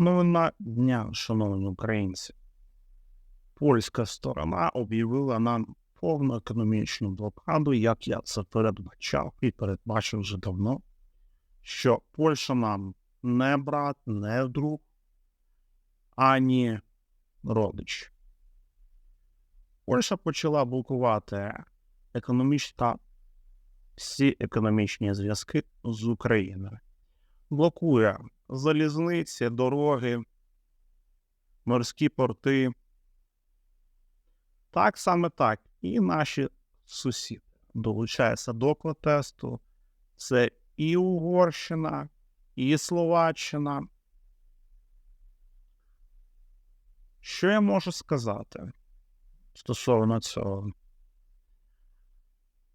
Новина дня, шановні українці. Польська сторона об'явила нам повну економічну блокаду, як я це передбачав і передбачив вже давно, що Польща нам не брат, не друг, ані родич. Польща почала блокувати економічні та всі економічні зв'язки з Україною. Блокує залізниці, дороги, морські порти. Так саме так. І наші сусіди долучаються до протесту. Це і Угорщина, і Словаччина. Що я можу сказати стосовно цього?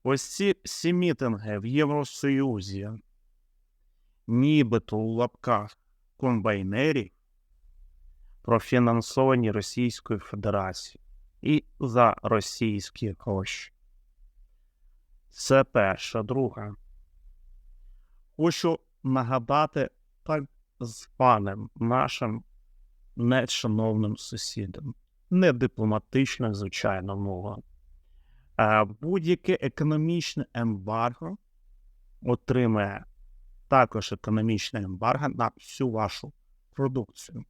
Ось ці всі мітинги в Євросоюзі, нібито у лапках комбайнерів, профінансовані Російською Федерацією і за російські гроші. Це перша, друга. Хочу нагадати так званим нашим нешановним сусідам, не дипломатична, звичайно, мова. Е, Будь-яке економічне ембарго отримає також економічне ембарго на всю вашу продукцію.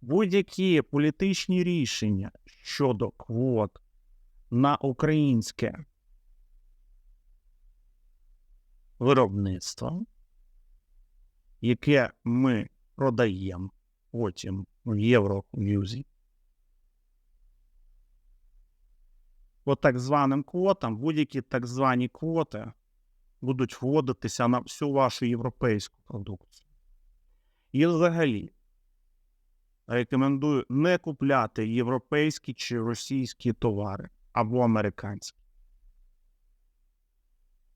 Будь-які політичні рішення щодо квот на українське виробництво, яке ми продаємо потім в Євросоюзі, по так званим квотам, будь-які так звані квоти будуть вводитися на всю вашу європейську продукцію. І взагалі рекомендую не купляти європейські чи російські товари або американські,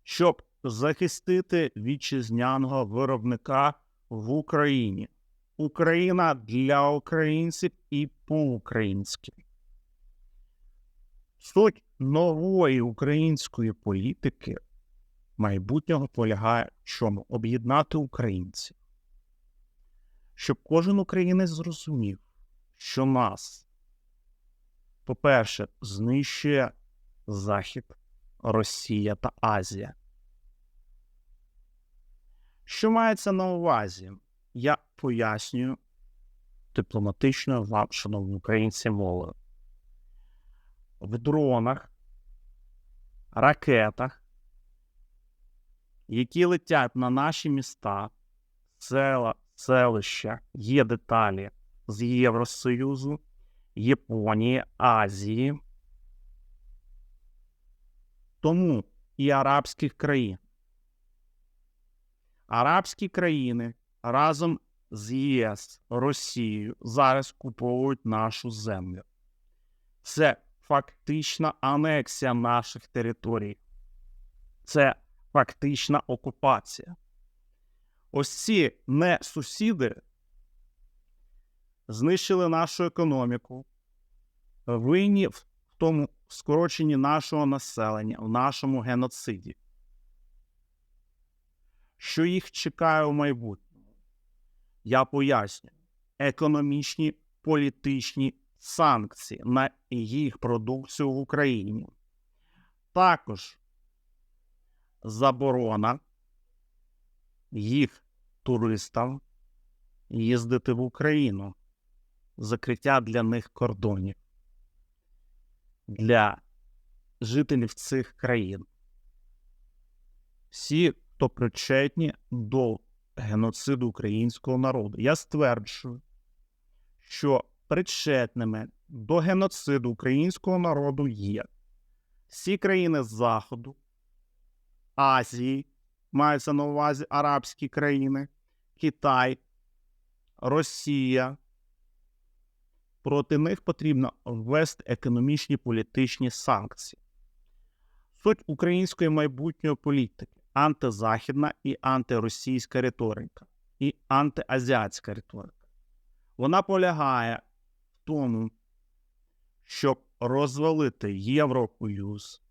щоб захистити вітчизняного виробника в Україні. Україна для українців і по-українськи. Суть нової української політики майбутнього полягає в чому? Об'єднати українців. Щоб кожен українець зрозумів, що нас, по-перше, знищує Захід, Росія та Азія. Що мається на увазі? Я пояснюю дипломатично вам, шановні українці, мовою. В дронах, ракетах, які летять на наші міста, села, селища, є деталі з Євросоюзу, Японії, Азії, тому і арабських країн. Арабські країни разом з ЄС, Росією зараз куповують нашу землю. Це фактична анексія наших територій. Це фактична окупація. Ось ці не сусіди знищили нашу економіку, винні в тому скороченні нашого населення, в нашому геноциді. Що їх чекає у майбутньому? Я пояснюю: економічні політичні санкції на їх продукцію в Україні. Також заборона їх туристам їздити в Україну, закриття для них кордонів для жителів цих країн. Всі, хто причетні до геноциду українського народу. Я стверджую, що причетними до геноциду українського народу є всі країни Заходу, Азії, маються на увазі арабські країни, Китай, Росія. Проти них потрібно ввести економічні політичні санкції. Суть української майбутньої політики антизахідна і антиросійська риторика, і антиазіатська риторика. Вона полягає в тому, щоб розвалити Євросоюз,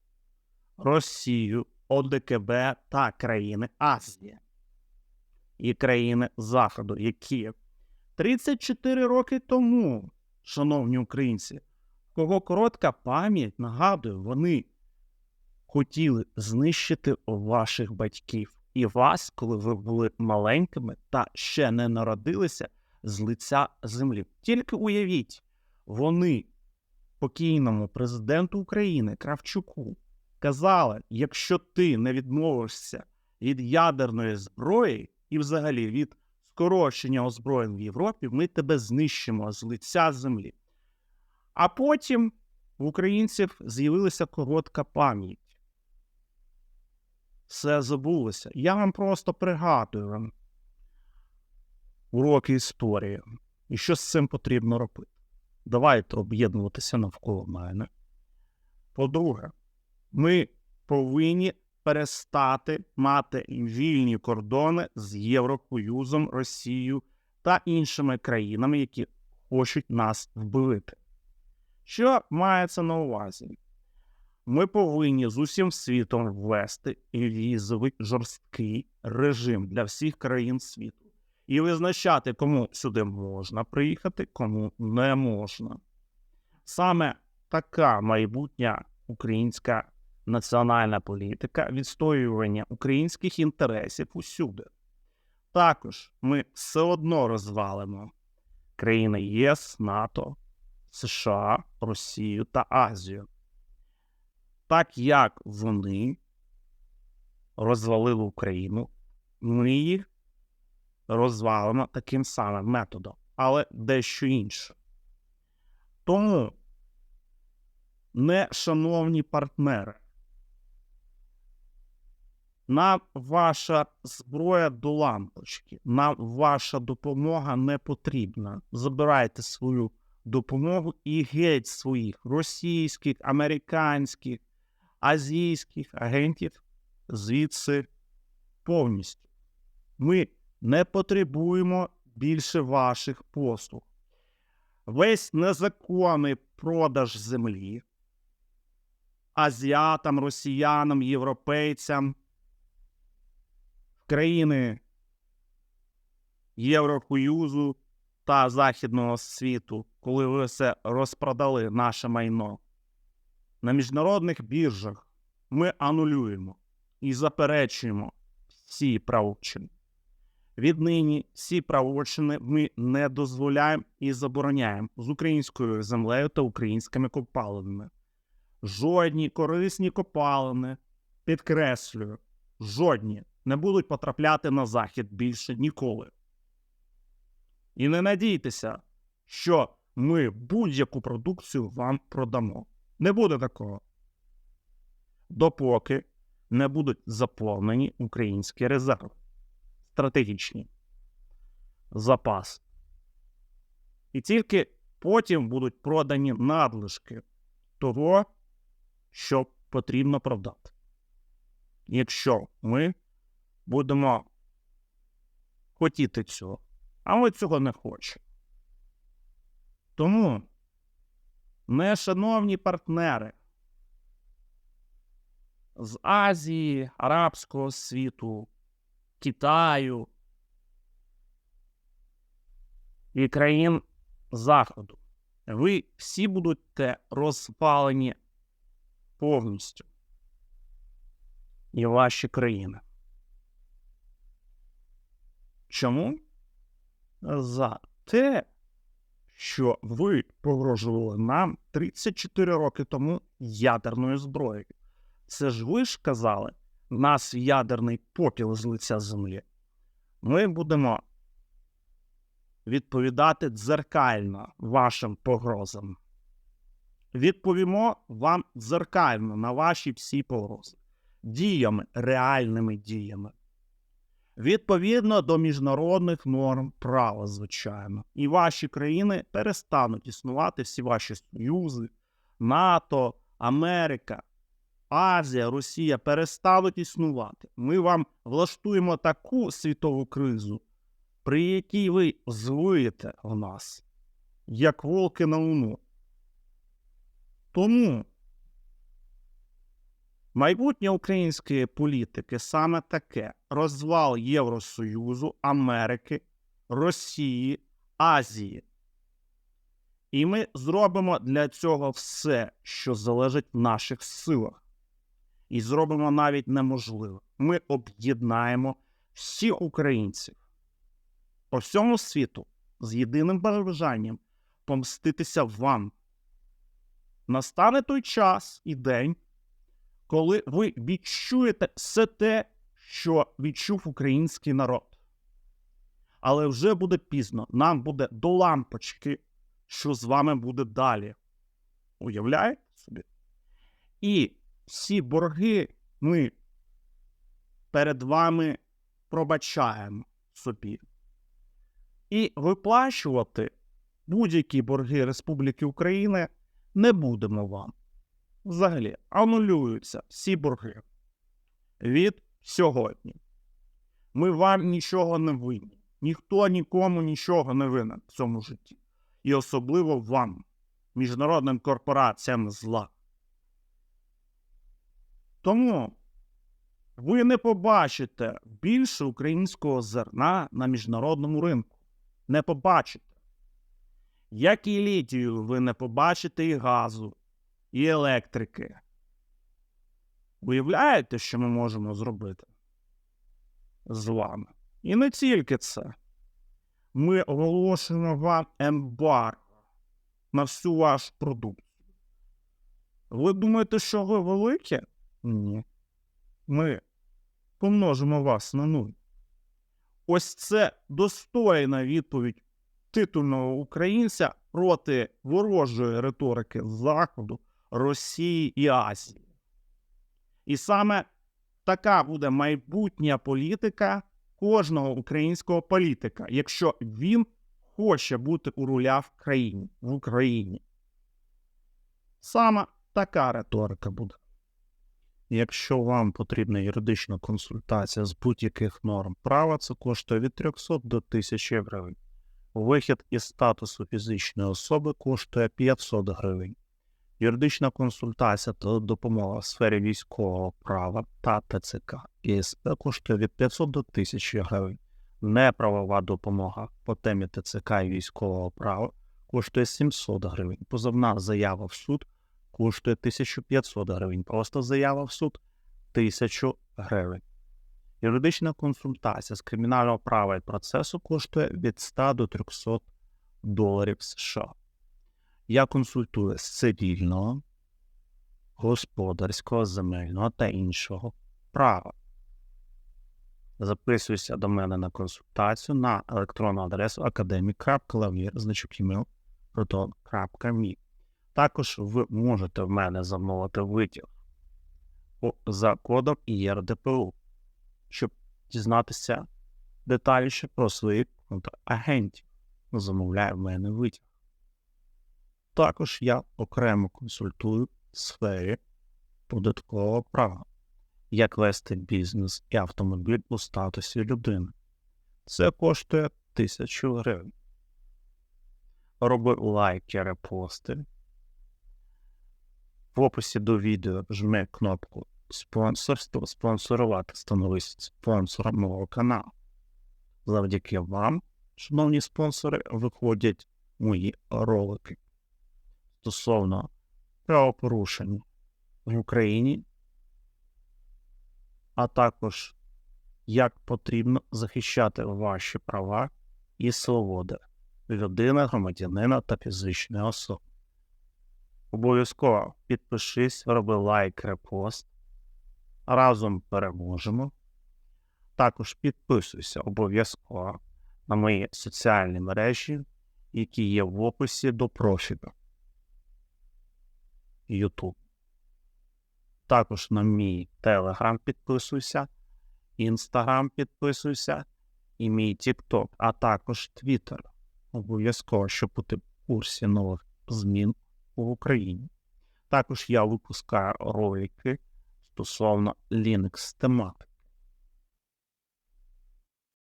Росію, ОДКБ та країни Азії і країни Заходу, які 34 роки тому, шановні українці, кого коротка пам'ять, нагадую, вони хотіли знищити ваших батьків і вас, коли ви були маленькими та ще не народилися з лиця землі. Тільки уявіть, вони покійному президенту України Кравчуку казали: якщо ти не відмовишся від ядерної зброї і взагалі від скорочення озброєнь в Європі, ми тебе знищимо з лиця землі. А потім в українців з'явилася коротка пам'ять. Все забулося. Я вам просто пригадую вам уроки історії. І що з цим потрібно робити? Давайте об'єднуватися навколо мене. По-друге, ми повинні перестати мати вільні кордони з Євросоюзом, Росією та іншими країнами, які хочуть нас вбити. Що мається на увазі? Ми повинні з усім світом ввести візовий жорсткий режим для всіх країн світу і визначати, кому сюди можна приїхати, кому не можна. Саме така майбутня українська національна політика відстоювання українських інтересів усюди. Також ми все одно розвалимо країни ЄС, НАТО, США, Росію та Азію. Так як вони розвалили Україну, ми їх розвалимо таким самим методом, але дещо інше. Тому, не шановні партнери, нам ваша зброя до лампочки, нам ваша допомога не потрібна. Забирайте свою допомогу і геть своїх російських, американських, азійських агентів звідси повністю. Ми не потребуємо більше ваших послуг. Весь незаконний продаж землі азіатам, росіянам, європейцям країни Євросоюзу та Західного світу, коли ви все розпродали наше майно. На міжнародних біржах ми анулюємо і заперечуємо всі правочини. Віднині всі правочини ми не дозволяємо і забороняємо з українською землею та українськими копалинами. Жодні корисні копалини, підкреслюю, жодні не будуть потрапляти на захід більше ніколи. І не надійтеся, що ми будь-яку продукцію вам продамо. Не буде такого. Допоки не будуть заповнені українські резерви стратегічні запаси. І тільки потім будуть продані надлишки того, що потрібно продати. Якщо ми будемо хотіти цього, а ми цього не хочемо. Тому, не шановні партнери з Азії, Арабського світу, Китаю і країн Заходу. Ви всі будете розпалені повністю. І ваші країни. Чому? За те, що ви погрожували нам 34 роки тому ядерною зброєю. Це ж ви ж казали, нас ядерний попіл з лиця землі, ми будемо відповідати дзеркально вашим погрозам. Відповімо вам дзеркально на ваші всі погрози, діями, реальними діями. Відповідно до міжнародних норм права, звичайно, і ваші країни перестануть існувати всі ваші союзи, НАТО, Америка, Азія, Росія перестануть існувати. Ми вам влаштуємо таку світову кризу, при якій ви звиєте в нас, як волки на луну. Тому майбутнє української політики саме таке: розвал Євросоюзу, Америки, Росії, Азії. І ми зробимо для цього все, що залежить в наших силах. І зробимо навіть неможливе. Ми об'єднаємо всіх українців по всьому світу з єдиним бажанням помститися вам. Настане той час і день, коли ви відчуєте все те, що відчув український народ. Але вже буде пізно, нам буде до лампочки, що з вами буде далі. Уявляєте собі? І всі борги ми перед вами пробачаємо собі. І виплачувати будь-які борги Республіки України не будемо вам. Взагалі, анулюються всі борги від сьогодні. Ми вам нічого не винні. Ніхто нікому нічого не винен в цьому житті. І особливо вам, міжнародним корпораціям зла. Тому ви не побачите більше українського зерна на міжнародному ринку. Не побачите. Як і літію, ви не побачите і газу, і електрики. Уявляєте, що ми можемо зробити з вами? І не тільки це. Ми оголошуємо вам ембарго на всю вашу продукцію. Ви думаєте, що ви великі? Ні. Ми помножимо вас на нуль. Ось це достойна відповідь титульного українця проти ворожої риторики Заходу, Росії і Азії. І саме така буде майбутня політика кожного українського політика, якщо він хоче бути у руля в країні в Україні. Саме така риторика буде. Якщо вам потрібна юридична консультація з будь-яких норм права, це коштує від 300 до 1000 гривень. Вихід із статусу фізичної особи коштує 500 гривень. Юридична консультація та допомога в сфері військового права та ТЦК і коштує від 500 до 1000 гривень. Неправова допомога по темі ТЦК і військового права коштує 700 гривень. Позовна заява в суд коштує 1500 гривень. Просто заява в суд 1000 гривень. Юридична консультація з кримінального права і процесу коштує від 100 до 300 доларів США. Я консультую з цивільного, господарського, земельного та іншого права. Записуйся до мене на консультацію на електронну адресу academic.lavir.me. Також ви можете в мене замовити витяг за кодом ІРДПУ, щоб дізнатися детальніше про своїх агентів. Замовляє в мене витяг. Також я окремо консультую в сфері податкового права, як вести бізнес і автомобіль у статусі людини. Це коштує 1000 гривень. Роби лайки, репости. В описі до відео жми кнопку спонсорство, спонсорувати, становись спонсором мого каналу. Завдяки вам, шановні спонсори, виходять мої ролики стосовно правопорушень в Україні, а також як потрібно захищати ваші права і свободи людини, громадянина та фізичної особи. Обов'язково підпишись, роби лайк, репост. Разом переможемо. Також підписуйся обов'язково на мої соціальні мережі, які є в описі до профілю. YouTube. Також на мій Telegram підписуйся, Instagram підписуйся і мій TikTok, а також Twitter. Обов'язково, щоб бути в курсі нових змін в Україні. Також я випускаю ролики стосовно Linux тематики.